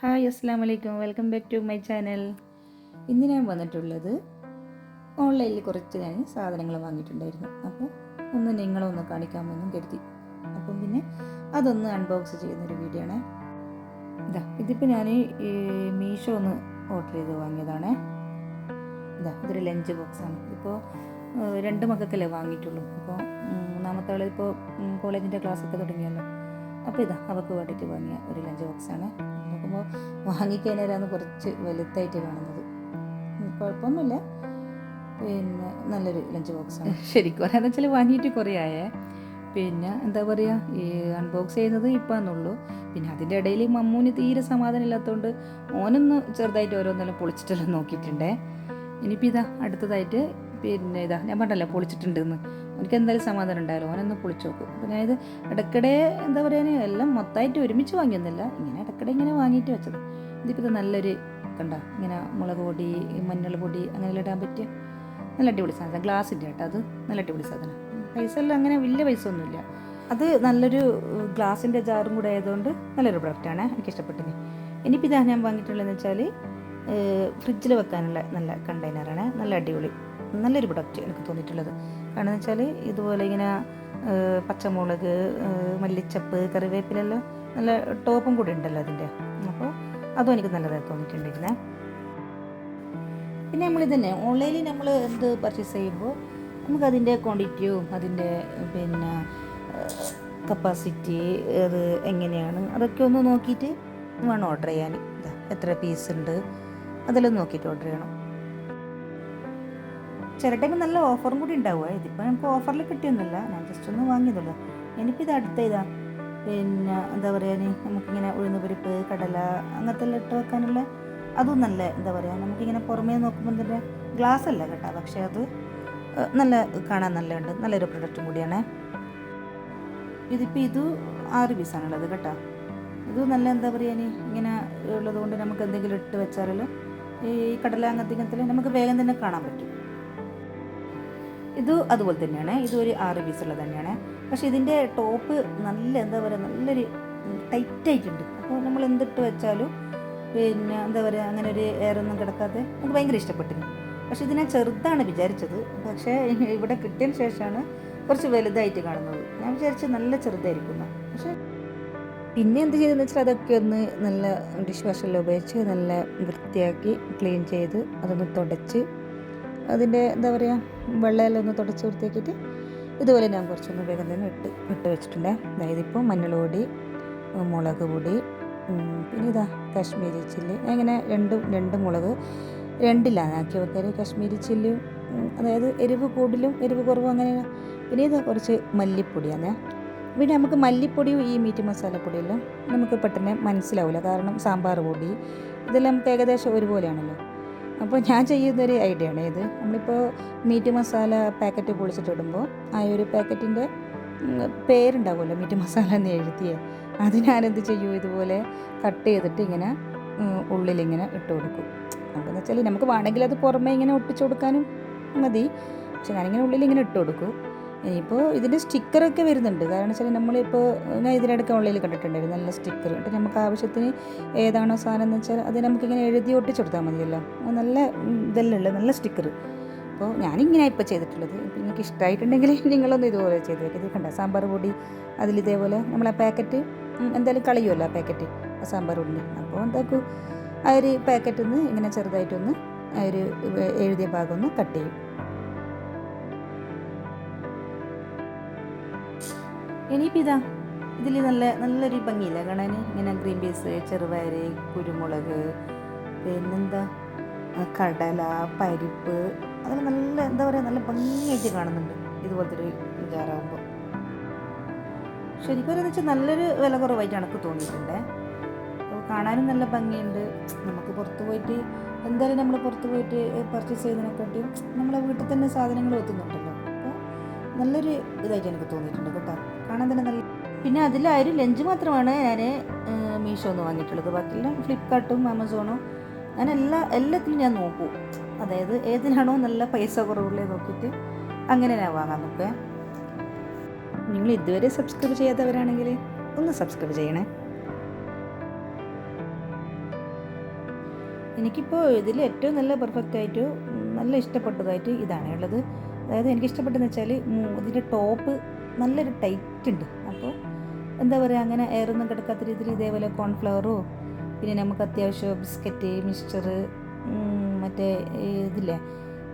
Hi അസ്സാം വലൈക്കും welcome back to my channel. ഇന്ന് ഞാൻ വന്നിട്ടുള്ളത് ഓൺലൈനിൽ കുറച്ച് ഞാൻ സാധനങ്ങൾ വാങ്ങിയിട്ടുണ്ടായിരുന്നു. അപ്പോൾ ഒന്ന് നിങ്ങളൊന്ന് കാണിക്കാമെന്നും കരുതി. അപ്പം പിന്നെ അതൊന്ന് അൺബോക്സ് ചെയ്യുന്നൊരു വീഡിയോ ആണ്. ഇതാ ഇതിപ്പോൾ ഞാൻ മീഷോ ഒന്ന് ഓർഡർ ചെയ്ത് വാങ്ങിയതാണ്. ഇതാ ഇതൊരു ലഞ്ച് ബോക്സാണ് ഇതിപ്പോൾ രണ്ട് മക്കൾക്കല്ലേ വാങ്ങിയിട്ടുള്ളൂ. അപ്പോൾ മൂന്നാമത്തെ ആളിപ്പോൾ ഇപ്പോൾ കോളേജിന്റെ ക്ലാസ്സൊക്കെ തുടങ്ങിയല്ലോ. അപ്പോൾ ഇതാ അവൾക്ക് വേണ്ടിയിട്ട് വാങ്ങിയ ഒരു ലഞ്ച് ബോക്സാണ് നോക്കുമ്പോൾ വാങ്ങിക്കഴിഞ്ഞാലാണ് കുറച്ച് വലുതായിട്ട് കാണുന്നത്. കുഴപ്പമൊന്നുമില്ല. പിന്നെ നല്ലൊരു ലഞ്ച് ബോക്സാണ് ശരിക്കും പറയാന്ന് വെച്ചാൽ വാങ്ങിയിട്ട് കുറേ ആയേ. പിന്നെ എന്താ പറയുക ഈ അൺബോക്സ് ചെയ്യുന്നത് ഇപ്പാന്നുള്ളൂ. പിന്നെ അതിന്റെ ഇടയിൽ മമ്മൂന് തീരെ സമാധാനം ഇല്ലാത്തതുകൊണ്ട് ഓനൊന്ന് ചെറുതായിട്ട് ഓരോന്നെല്ലാം പൊളിച്ചിട്ടെല്ലാം നോക്കിയിട്ടുണ്ടേ. ഇനിയിപ്പോൾ ഇതാ അടുത്തതായിട്ട് പിന്നെ ഇതാ ഞാൻ പറഞ്ഞല്ലോ പൊളിച്ചിട്ടുണ്ടെന്ന്. എനിക്ക് എന്തായാലും സമാധാനം ഉണ്ടായാലും ഓനൊന്ന് പൊളിച്ചു നോക്കും. അപ്പം ഞാനിത് ഇടയ്ക്കിടെ എന്താ പറയുക എല്ലാം മൊത്തമായിട്ട് ഒരുമിച്ച് വാങ്ങിയൊന്നുമില്ല. ഇങ്ങനെ ഇടയ്ക്കിടെ ഇങ്ങനെ വാങ്ങിയിട്ട് വെച്ചത്. ഇതിപ്പോൾ ഇത് നല്ലൊരു കണ്ട? ഇങ്ങനെ മുളക് പൊടി മഞ്ഞൾ പൊടി അങ്ങനെയെല്ലാം ഇടാൻ പറ്റിയ നല്ല അടിപൊളി സാധനം. ഗ്ലാസിന്റെ കേട്ടോ അത്. നല്ല അടിപൊളി സാധനം. പൈസ എല്ലാം അങ്ങനെ വലിയ പൈസ ഒന്നുമില്ല. അത് നല്ലൊരു ഗ്ലാസിന്റെ ജാറും കൂടെ ആയതുകൊണ്ട് നല്ലൊരു പ്രൊഡക്റ്റാണ് എനിക്ക് ഇഷ്ടപ്പെട്ടിന് ഇനിയിപ്പോൾ ഇതാ ഞാൻ വാങ്ങിയിട്ടുള്ളതെന്ന് വെച്ചാൽ ഫ്രിഡ്ജിൽ വെക്കാനുള്ള നല്ല കണ്ടെയ്നറാണ് നല്ല അടിപൊളി നല്ലൊരു പ്രൊഡക്റ്റ് എനിക്ക് തോന്നിയിട്ടുള്ളത്. കാരണം എന്ന് വെച്ചാൽ ഇതുപോലെ ഇങ്ങനെ പച്ചമുളക് മല്ലിച്ചപ്പ് കറിവേപ്പിലെല്ലാം നല്ല ടോപ്പും കൂടി ഉണ്ടല്ലോ അതിന്റെ അപ്പോൾ അതും എനിക്ക് നല്ലതായി തോന്നിയിട്ടുണ്ടായിരുന്നേ പിന്നെ നമ്മൾ തന്നെ ഓൺലൈനിൽ നമ്മൾ എന്ത് പർച്ചേസ് ചെയ്യുമ്പോൾ നമുക്കതിന്റെ ക്വാണ്ടിറ്റിയും അതിന്റെ പിന്നെ കപ്പാസിറ്റി അത് എങ്ങനെയാണ് അതൊക്കെ ഒന്ന് നോക്കിയിട്ട് വേണം ഓർഡർ ചെയ്യാൻ. എത്ര പീസ് ഉണ്ട്? അതെല്ലാം നോക്കിയിട്ട് ഓർഡർ ചെയ്യണം. ചില നല്ല ഓഫറും കൂടി ഉണ്ടാവുക. ഇതിപ്പോൾ നമുക്ക് ഓഫറിൽ കിട്ടിയൊന്നുമില്ല. ഞാൻ ജസ്റ്റ് ഒന്ന് വാങ്ങിയതുള്ളൂ എനിക്കിത് അടുത്ത ഇതാ. പിന്നെ എന്താ പറയുക നമുക്കിങ്ങനെ ഉഴുന്ന് പരിപ്പ് കടല അങ്ങനത്തെ എല്ലാം ഇട്ട് വെക്കാനുള്ള അതും നല്ല എന്താ പറയുക നമുക്കിങ്ങനെ പുറമേ നോക്കുമ്പോൾ തന്നെ ഗ്ലാസ് അല്ല കേട്ടോ. പക്ഷേ അത് നല്ല കാണാൻ നല്ലതുണ്ട്. നല്ലൊരു പ്രൊഡക്റ്റും കൂടിയാണ്. ഇതിപ്പോൾ ഇത് ആറ് പീസാണുള്ളത് കേട്ടോ. ഇത് നല്ല എന്താ പറയുക ഇങ്ങനെ ഉള്ളതുകൊണ്ട് നമുക്ക് എന്തെങ്കിലും ഇട്ട് വെച്ചാലോ ഈ കടല അങ്ങനത്തെ ഇങ്ങനത്തെ നമുക്ക് വേഗം തന്നെ കാണാൻ പറ്റും. ഇത് അതുപോലെ തന്നെയാണ്. ഇത് ഒരു ആറ് പീസുള്ളത് തന്നെയാണ്. പക്ഷെ ഇതിന്റെ ടോപ്പ് നല്ല എന്താ പറയുക നല്ലൊരു ടൈറ്റായിട്ടുണ്ട് അപ്പോൾ നമ്മൾ എന്തിട്ട് വെച്ചാലും പിന്നെ എന്താ പറയുക അങ്ങനെ ഒരു എയറൊന്നും കിടക്കാതെ നമുക്ക് ഭയങ്കര ഇഷ്ടപ്പെട്ടിരുന്നു. പക്ഷെ ഇതിനെ ചെറുതാണ് വിചാരിച്ചത്. പക്ഷേ ഇവിടെ കിട്ടിയതിന് ശേഷമാണ് കുറച്ച് വലുതായിട്ട് കാണുന്നത്. ഞാൻ വിചാരിച്ചത് നല്ല ചെറുതായിരിക്കും. പക്ഷേ പിന്നെ എന്ത് ചെയ്തെന്ന് വെച്ചാൽ അതൊക്കെ ഒന്ന് നല്ല ഡിഷ് വാഷെല്ലാം ഉപയോഗിച്ച് നല്ല വൃത്തിയാക്കി ക്ലീൻ ചെയ്ത് അതൊന്ന് തുടച്ച് അതിന്റെ എന്താ പറയുക വെള്ളയിലൊന്ന് തുടച്ച് വൃത്തിയാക്കിയിട്ട് ഇതുപോലെ ഞാൻ കുറച്ചൊന്ന് വേഗം തന്നെ ഇട്ട് ഇട്ട് വെച്ചിട്ടുണ്ട്. അതായത് ഇപ്പോൾ മഞ്ഞൾ പൊടി മുളക് പൊടി പിന്നെ ഇതാ കാശ്മീരി ചില്ലി. അങ്ങനെ രണ്ട് രണ്ട് മുളക് രണ്ടിലാണ് ആക്കി വെക്കാൻ കാശ്മീരി ചില്ലി അതായത് എരിവ് കൂടുതലും എരിവ് കുറവും അങ്ങനെ പിന്നെ ഇതാ കുറച്ച് മല്ലിപ്പൊടിയാണ്. പിന്നെ നമുക്ക് മല്ലിപ്പൊടിയും ഈ മീറ്റ് മസാലപ്പൊടിയെല്ലാം നമുക്ക് പെട്ടെന്ന് മനസ്സിലാവില്ല. കാരണം സാമ്പാർ പൊടി ഇതെല്ലാം നമുക്ക് ഏകദേശം ഒരുപോലെയാണല്ലോ. അപ്പോൾ ഞാൻ ചെയ്യുന്നൊരു ഐഡിയ ആണ് ഇത്. നമ്മളിപ്പോൾ മീറ്റ് മസാല പാക്കറ്റ് പൊളിച്ചിട്ടിടുമ്പോൾ ആ ഒരു പാക്കറ്റിന്റെ പേരുണ്ടാവുമല്ലോ മീറ്റ് മസാല എന്ന് എഴുതിയേ. അത് ഞാനെന്ത് ചെയ്യും? ഇതുപോലെ കട്ട് ചെയ്തിട്ട് ഇങ്ങനെ ഉള്ളിലിങ്ങനെ ഇട്ട് കൊടുക്കും. അപ്പോൾ എന്ന് വെച്ചാൽ നമുക്ക് വേണമെങ്കിൽ അത് പുറമേ ഇങ്ങനെ ഒട്ടിച്ചു കൊടുക്കാനും മതി. പക്ഷെ ഞാനിങ്ങനെ ഉള്ളിൽ ഇങ്ങനെ ഇട്ട് കൊടുക്കും. ഇനിയിപ്പോൾ ഇതിന്റെ സ്റ്റിക്കറൊക്കെ വരുന്നുണ്ട്. കാരണം വെച്ചാൽ നമ്മളിപ്പോൾ ഞാൻ ഇതിനിടയ്ക്ക് ഓൺലൈനിൽ കണ്ടിട്ടുണ്ടായിരുന്നു നല്ല സ്റ്റിക്കർ എന്നിട്ട് നമുക്ക് ആവശ്യത്തിന് ഏതാണോ സാധനം എന്ന് വെച്ചാൽ അത് നമുക്കിങ്ങനെ എഴുതി ഒട്ടിച്ചു കൊടുത്താൽ മതിയല്ലോ. നല്ല ഇതെല്ലാം ഉള്ളത് നല്ല സ്റ്റിക്കർ അപ്പോൾ ഞാനിങ്ങനെ ഇപ്പോൾ ചെയ്തിട്ടുള്ളത്. നിങ്ങൾക്ക് ഇഷ്ടമായിട്ടുണ്ടെങ്കിൽ നിങ്ങളൊന്ന് ഇതുപോലെ ചെയ്ത് വെക്കുക ഇത് കണ്ട? സാമ്പാർ പൊടി അതിലിതേപോലെ നമ്മളെ പാക്കറ്റ് എന്തായാലും കളയുമല്ലോ ആ പാക്കറ്റ് ആ സാമ്പാർ പൊടി അപ്പോൾ എന്താക്കും ആ ഒരു പാക്കറ്റിൽ നിന്ന് ഇങ്ങനെ ചെറുതായിട്ടൊന്ന് ആ ഒരു എഴുതിയ ഭാഗം ഒന്ന് കട്ട് ചെയ്യും. ഇനിയിപ്പോൾ ഇതാ ഇതിൽ നല്ല നല്ലൊരു ഭംഗിയില്ല കാണാൻ ഇങ്ങനെ ഗ്രീൻ പീസ് ചെറുപയർ കുരുമുളക് പിന്നെന്താ? കടല പരിപ്പ് അതെല്ലാം നല്ല എന്താ പറയുക നല്ല ഭംഗിയായിട്ട് കാണുന്നുണ്ട് ഇതുപോലത്തെ ഒരു വിചാരമാകുമ്പോൾ ശരിക്കും പറയുന്നത് വെച്ചാൽ നല്ലൊരു വില കുറവായിട്ട് എനിക്ക് തോന്നിയിട്ടുണ്ട്. അപ്പോൾ കാണാനും നല്ല ഭംഗിയുണ്ട്. നമുക്ക് പുറത്ത് പോയിട്ട് എന്തായാലും നമ്മൾ പുറത്ത് പോയിട്ട് പർച്ചേസ് ചെയ്യുന്നതിനെക്കാട്ടിയും നമ്മളെ വീട്ടിൽ തന്നെ സാധനങ്ങൾ എത്തുന്നുണ്ടല്ലോ. അപ്പോൾ നല്ലൊരു ഇതായിട്ട് എനിക്ക് തോന്നിയിട്ടുണ്ട് കേട്ടോ. കാണാൻ തന്നെ നല്ല പിന്നെ അതിലൊരു ലഞ്ച് മാത്രമാണ് ഞാൻ മീഷോ എന്ന് വാങ്ങിയിട്ടുള്ളത്. ബാക്കിയെല്ലാം ഫ്ലിപ്കാർട്ടും ആമസോണും. ഞാൻ എല്ലാ എല്ലാത്തിലും ഞാൻ നോക്കൂ. അതായത് ഏതിനാണോ നല്ല പൈസ കുറവുള്ളത് നോക്കിയിട്ട് അങ്ങനെ ഞാൻ വാങ്ങാൻ നോക്കുക നിങ്ങൾ ഇതുവരെ സബ്സ്ക്രൈബ് ചെയ്യാത്തവരാണെങ്കിൽ ഒന്ന് സബ്സ്ക്രൈബ് ചെയ്യണേ. എനിക്കിപ്പോൾ ഇതിൽ ഏറ്റവും നല്ല പെർഫെക്റ്റ് ആയിട്ട് നല്ല ഇഷ്ടപ്പെട്ടതായിട്ട് ഇതാണ് ഉള്ളത് അതായത് എനിക്ക് ഇഷ്ടപ്പെട്ടതെന്ന് വെച്ചാൽ ഇതിന്റെ ടോപ്പ് നല്ലൊരു ടൈറ്റ് ഉണ്ട് അപ്പോൾ എന്താ പറയുക അങ്ങനെ എയറൊന്നും കിടക്കാത്ത രീതിയിൽ ഇതേപോലെ കോൺഫ്ലവറോ പിന്നെ നമുക്ക് അത്യാവശ്യം ബിസ്ക്കറ്റ് മിക്സ്ചർ മറ്റേ ഇതില്ലേ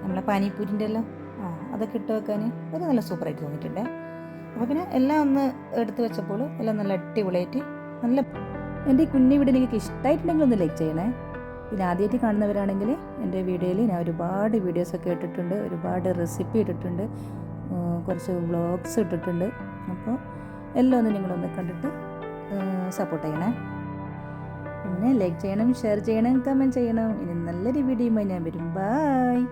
നമ്മളെ പാനിപ്പൂരിന്റെ എല്ലാം ആ അതൊക്കെ ഇട്ട് വെക്കാൻ ഒരു നല്ല സൂപ്പറായിട്ട് തോന്നിയിട്ടുണ്ട്. അപ്പോൾ പിന്നെ എല്ലാം ഒന്ന് എടുത്ത് വെച്ചപ്പോൾ എല്ലാം നല്ല അടിപൊളിയായിട്ട് നല്ല എന്റെ ഈ കുഞ്ഞു വീട് നിങ്ങൾക്ക് ഇഷ്ടമായിട്ടുണ്ടെങ്കിൽ ഒന്ന് ലൈക്ക് ചെയ്യണേ. പിന്നെ ആദ്യമായിട്ട് കാണുന്നവരാണെങ്കിൽ എന്റെ വീഡിയോയിൽ ഞാൻ ഒരുപാട് വീഡിയോസൊക്കെ ഇട്ടിട്ടുണ്ട് ഒരുപാട് റെസിപ്പി ഇട്ടിട്ടുണ്ട്. കുറച്ച് വ്ളോഗ്സ് ഇട്ടിട്ടുണ്ട്. അപ്പോൾ എല്ലാം ഒന്ന് നിങ്ങളൊന്ന് കണ്ടിട്ട് സപ്പോർട്ട് ചെയ്യണേ. പിന്നെ ലൈക്ക് ചെയ്യണം ഷെയർ ചെയ്യണം കമന്റ് ചെയ്യണം. ഇനി നല്ലൊരു വീഡിയോയുമായി ഞാൻ വരും. ബായ്